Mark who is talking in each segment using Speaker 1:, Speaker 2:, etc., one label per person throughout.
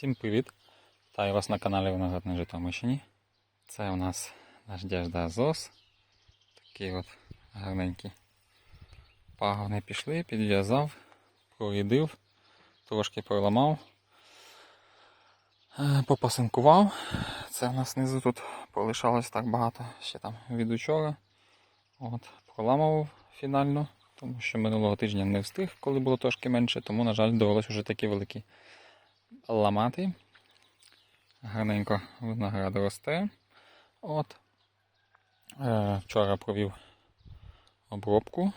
Speaker 1: Всім привіт! Вітаю вас на каналі Виноград на Житомирщині. Це у нас Надежда Азос. Такі от гарненькі пагони пішли, підв'язав, прорідив, трошки проламав, е, попасинкував. Це у нас знизу тут полишалось так багато ще там від учора. От, проламував фінально, тому що минулого тижня не встиг, коли було трошки менше, тому, на жаль, довелося вже такі великі ламати. Гарненько виноград росте. От. Е, вчора провів обробку.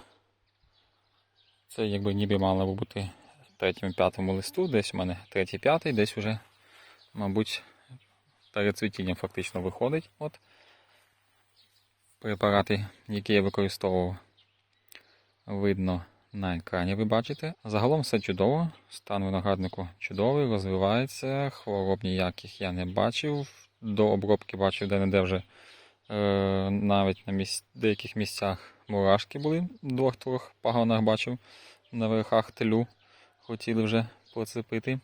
Speaker 1: Це якби ніби мало бути третьому-п'ятому листу, десь у мене третій-п'ятий, десь вже, мабуть, перед цвітінням фактично виходить. От. Препарати, які я використовував, видно на екрані, ви бачите. Загалом все чудово. Стан винограднику чудовий, розвивається. Хвороб ніяких я не бачив. До обробки бачив де-не-де вже е, навіть на місць, деяких місцях мурашки були. Двох-трьох пагонах бачив на верхах телю. Хотіли вже поцепити.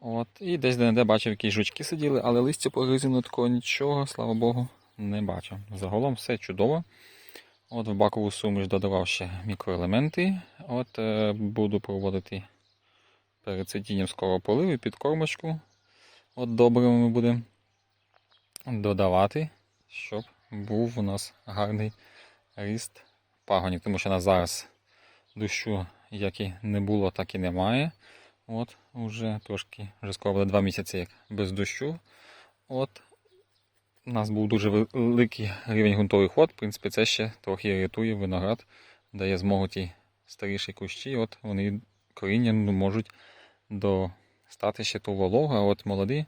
Speaker 1: От. І десь де-не-де бачив, якісь жучки сиділи, але листя погризено такого нічого, слава Богу, не бачив. Загалом все чудово. От в бакову суміш додавав ще мікроелементи. От е, буду проводити перед цвітінням скоро полив і підкормочку. От ми будемо додавати, щоб був у нас гарний ріст пагонів. Тому що на зараз дощу як і не було, так і немає. От, уже трошки, вже скоро буде два місяці як без дощу. От, у нас був дуже великий рівень ґрунтових вод. В принципі, це ще трохи рятує виноград, дає змогу ті старіші кущі. От вони коріння ну, можуть достати ще ту вологу. А от молоді,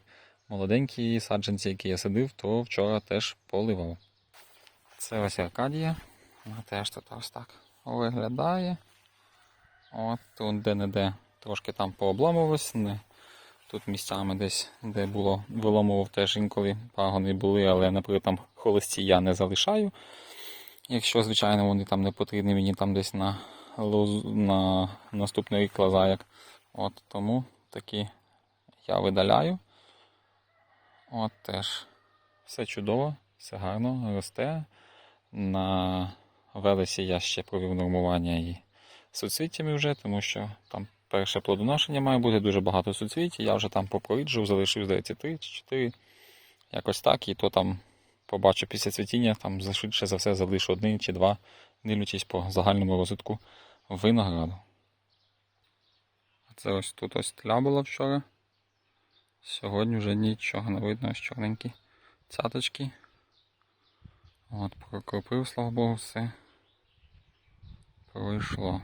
Speaker 1: молоденькі саджанці, які я садив, то вчора теж поливав. Це ось Аркадія. Вона теж тут ось так виглядає. От тут де-не-де трошки там пообламувалось. Не Тут місцями десь, де було виламував теж інколи пагони були, але, наприклад, там холості я не залишаю. Якщо, звичайно, вони там не потрібні мені там десь на лоз... на наступний рік лазаяк. От Тому такі я видаляю. От теж все чудово, все гарно, росте. На велесі я ще провів нормування і суцвіттями вже, тому що там перше плодоношення має бути дуже багато суцвіть. Я вже там попровіджував, залишив, здається, 3 чи 4. Якось так. І то там побачу після цвітіння, там швидше за все залишу один чи два, дивлячись по загальному розвитку винограду. Це ось тут ось тля була вчора. Сьогодні вже нічого не видно, ось чорненькі цяточки. От, прокропив, слава Богу, все пройшло.